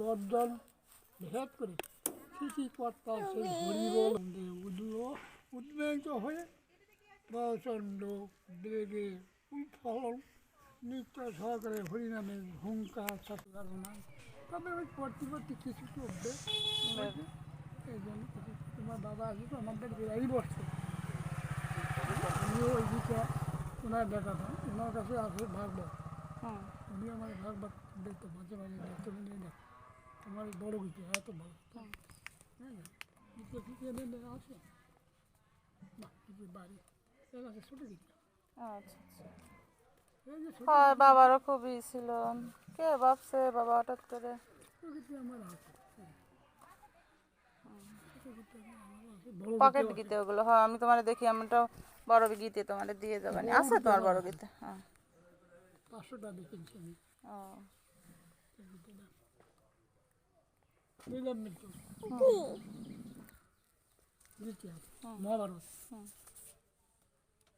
গর্জন ভেদ করে সৃষ্টিকর্তার সেই হরিবল উদ্র উদ্বেলিত হয়ে প্রচণ্ড বেগে উৎফলন নিত্য সহকারে হরিনামের হুঙ্কার সাধারণা তবে ওই প্রতিপত্তি কিছু চলবে এই জন্য তোমার বাবা আছে তো আমাদের বেড়াই বসছে। আমিও ওই দিকে ওনার দেখাতাম ওনার কাছে ভাগবত। হুম উনি আমার ভাগবত দেখতো মাঝে মাঝে দেখতো নিয়ে দেখ তোমার বড় কিছু এত আসে। আচ্ছা বাবারও খুবই ছিল। কে ভাবছে বাবা হঠাৎ করে? পকেট গীতে ওগুলো। হয় আমি তোমার দেখি আমি তো বড় গীতে তোমার দিয়ে যাবে। আছে তোমার বড় গীতে হ্যাঁ। পাঁচশোটা দেখেছি আমি। ও। দিচ্ছি মহাভারত।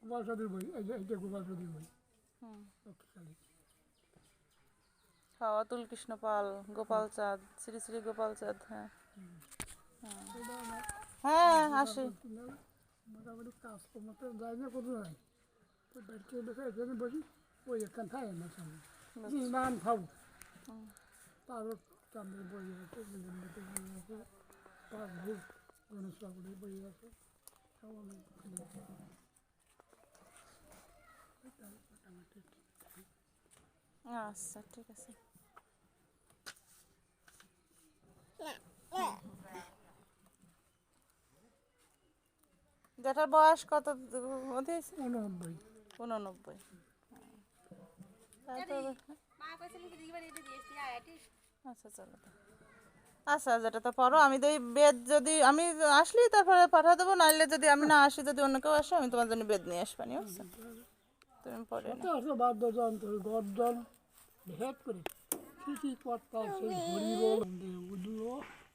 গোপাল সাধুর বই গোপাল সাধুর বই হুম অতুল কৃষ্ণ পাল, গোপাল চাঁদ, শ্রী শ্রী গোপাল চাঁদ হ্যাঁ হ্যাঁ আসি মোটামুটি কাজ কর্মতে যাই না কোনো নাই তো বাড়িতে বসে এখানে ওই এখান থাকে না সামনে খাব তারও চাঁদের বই আছে বই আছে ভূত গণেশ ঠাকুরের বই আছে সব অনেক। আচ্ছা ঠিক আছে। যেটার বয়স কত হয়েছে? উননব্বই। উননব্বই। তারপরে আচ্ছা চলো আচ্ছা। যেটা তো পড়ো আমি তো এই বেদ যদি আমি আসলি তারপরে পাঠা দেবো, নাইলে যদি আমি না আসি, যদি অন্য কেউ আসে, আমি তোমার জন্য বেদ নিয়ে আসবানি, বুঝছ? তুমি না বাদ্যযন্ত্র গর্জন ভেদ করে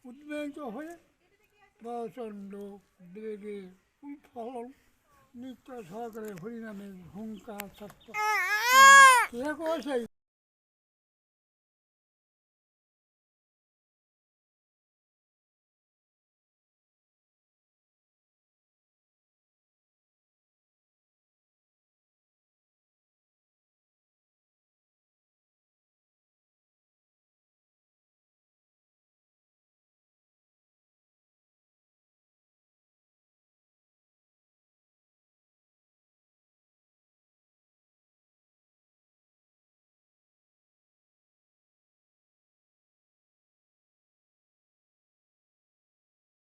উদ্বেলিত হয়ে প্রচণ্ড বেগে উৎফলন, নিত্য সহকারে হরিনামের হুঙ্কার সত্য। কে সেই